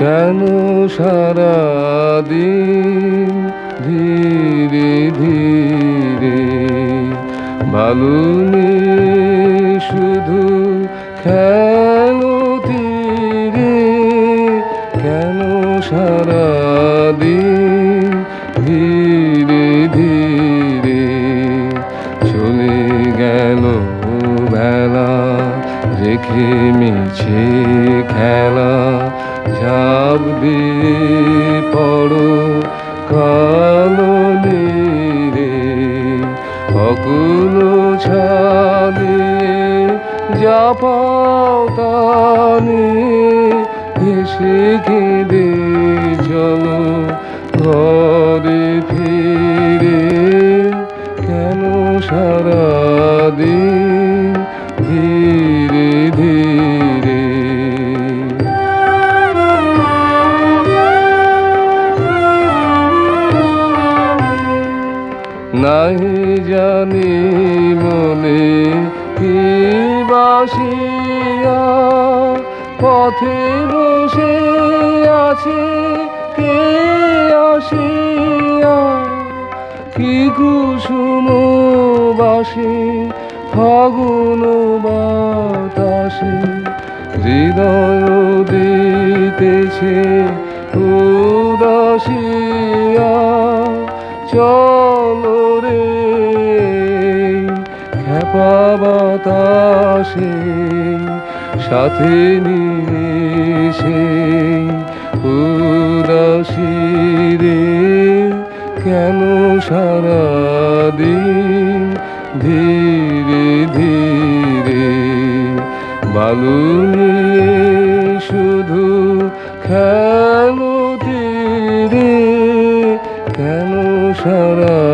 কেন সারাদিন ধীরে ধীরে ভালুনি শুধু খেলো ধীরে কেন সারাদিন মিছে খেলা ঝাঁপ দিয়ে পড়ো কালো নীরে অকুল ছাদে যা পাও তানে এসে কেঁদে চলো ঘরে ফিরে। কেন সারাদিন ধীরে নাহি জানি মনে কি বাসিয়া, পথে বসে আছে কে আসিয়া? কি কুসুম বাসে, ফাগুন বাতাসে হৃদয় দিতেছে উদাসিয়া। চলো বাতাসে সাথে নিয়ে সে উদাসী রে কেন সারাদিন ধীরে ধীরে বালু শুধু খেলো তীরে কেন সারাদিন